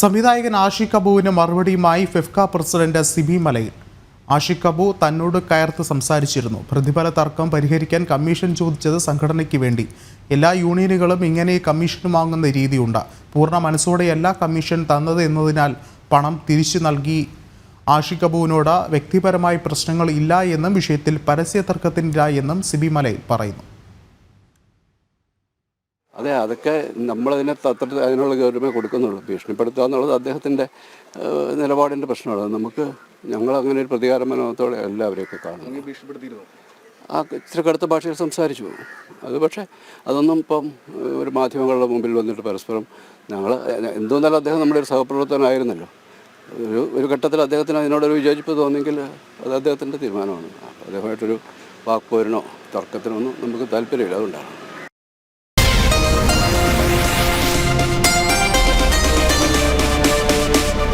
സംവിധായകൻ ആഷിഖ് കപൂവിന് മറുപടിയുമായി ഫിഫ്ക പ്രസിഡന്റ് സിബി മലയിൽ. ആഷിഖ് കപൂർ തന്നോട് കയർത്ത് സംസാരിച്ചിരുന്നു. പ്രതിഫല തർക്കം പരിഹരിക്കാൻ കമ്മീഷൻ ചോദിച്ചത് സംഘടനയ്ക്ക് വേണ്ടി. എല്ലാ യൂണിയനുകളും ഇങ്ങനെ കമ്മീഷൻ വാങ്ങുന്ന രീതിയുണ്ട്. പൂർണ മനസ്സോടെയല്ല കമ്മീഷൻ തന്നത് എന്നതിനാൽ പണം തിരിച്ചു നൽകി. ആഷിഖ് കപൂവിനോട് വ്യക്തിപരമായ പ്രശ്നങ്ങൾ ഇല്ല എന്നും വിഷയത്തിൽ പരസ്യ തർക്കത്തിനില്ല എന്നും സിബി മലയിൽ പറയുന്നു. അതെ അതൊക്കെ നമ്മളതിനെ തത്ര അതിനുള്ള ഗൗരവമേ കൊടുക്കുന്നുള്ളൂ. ഭീഷണിപ്പെടുത്തുക എന്നുള്ളത് അദ്ദേഹത്തിന്റെ നിലപാടിന്റെ പ്രശ്നമാണ്. നമുക്ക് ഞങ്ങൾ അങ്ങനെ ഒരു പ്രതികാര മനോഭത്തോടെ എല്ലാവരെയൊക്കെ കാണുന്നു. ആ ഇച്ചിരി കടുത്ത ഭാഷയിൽ സംസാരിച്ചു. അത് പക്ഷേ അതൊന്നും ഇപ്പം ഒരു മാധ്യമങ്ങളുടെ മുമ്പിൽ വന്നിട്ട് പരസ്പരം ഞങ്ങൾ എന്തോന്നാലും അദ്ദേഹം നമ്മുടെ ഒരു സഹപ്രവർത്തകനായിരുന്നല്ലോ? ഒരു ഒരു ഘട്ടത്തിൽ അദ്ദേഹത്തിന് അതിനോടൊരു വിയോജിപ്പ് തോന്നിയെങ്കിൽ അത് അദ്ദേഹത്തിന്റെ തീരുമാനമാണ്. അദ്ദേഹമായിട്ടൊരു വാക്പോരിനോ തർക്കത്തിനോ ഒന്നും നമുക്ക് താല്പര്യമില്ല. അതുകൊണ്ടാണ്.